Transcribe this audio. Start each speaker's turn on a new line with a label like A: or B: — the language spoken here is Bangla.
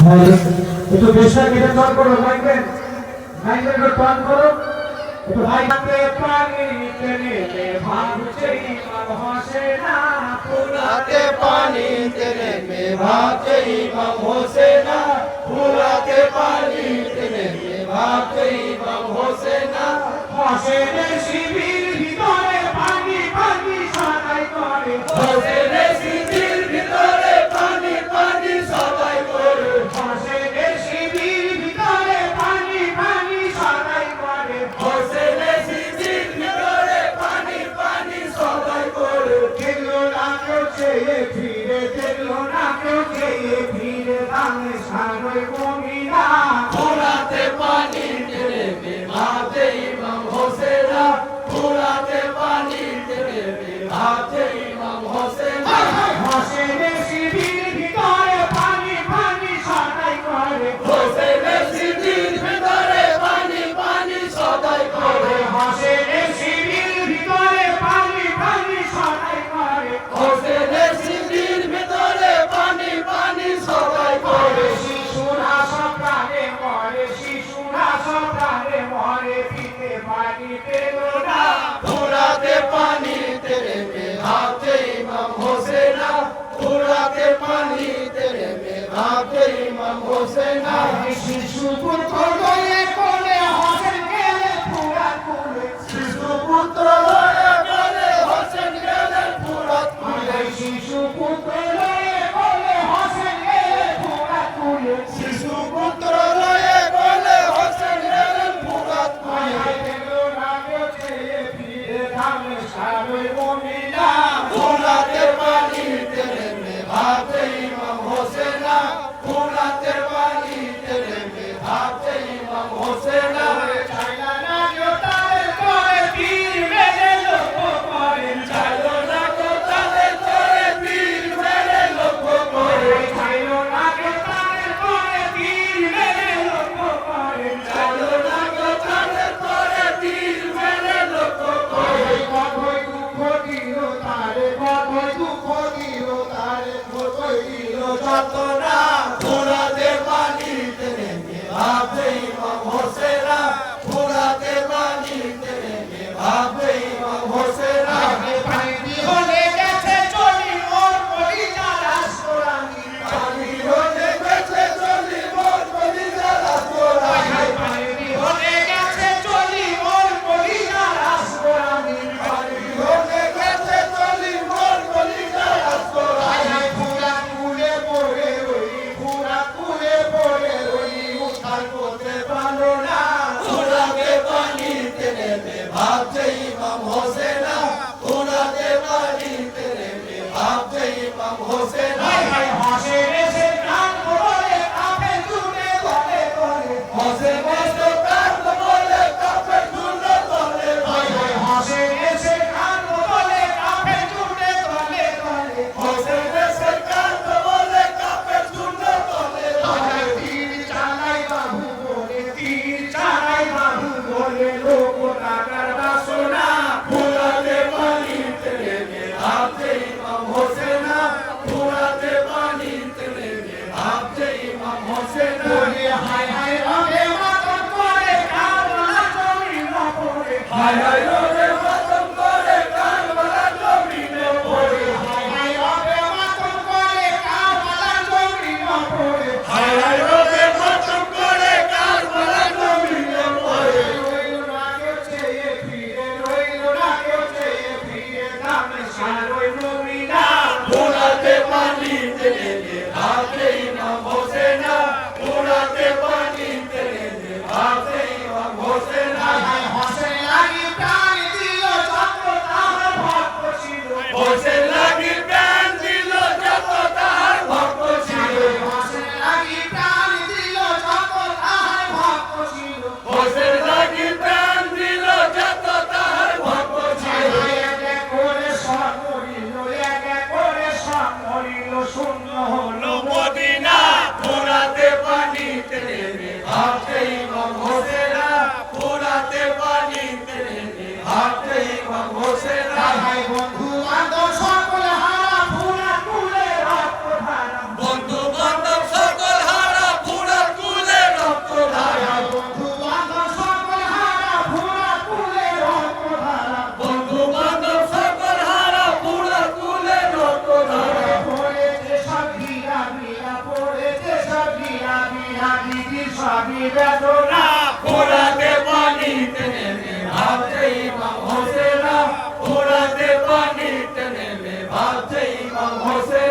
A: একটু বেশা কেটে চল করো মাইকেল মাইকেল একটু টান করো। একটু হাইতে পানি তেলে ভাবছে ইমান হোসে না
B: ফুলাতে পানি তেলে মে ভাবছে ইমাম হোসে না ফুলাতে
A: queima. ধাম সারমণিলা
B: হায় হায় রে ইমাম হোসেনা পোড়াতে পানিতে হাতে ইমাম হোসেনা
A: ভাই বন্ধু আদর সকল হারা ফুলা কুলে রক্ত ধারা। বন্ধু
B: বান্ধব সকল হারা ফুলা কুলে রক্ত ধারা।
A: বন্ধু বান্ধব সকল হারা ফুলা কুলে রক্ত ধারা।
B: বন্ধু বান্ধব সকল হারা ফুলা কুলে রক্ত ধারা।
A: পড়ে যে সব বিরা বিরা পড়ে যে সব বিরা বিরা দিদি সবই বেদনা
B: ভাবছে ইমাম হোসেন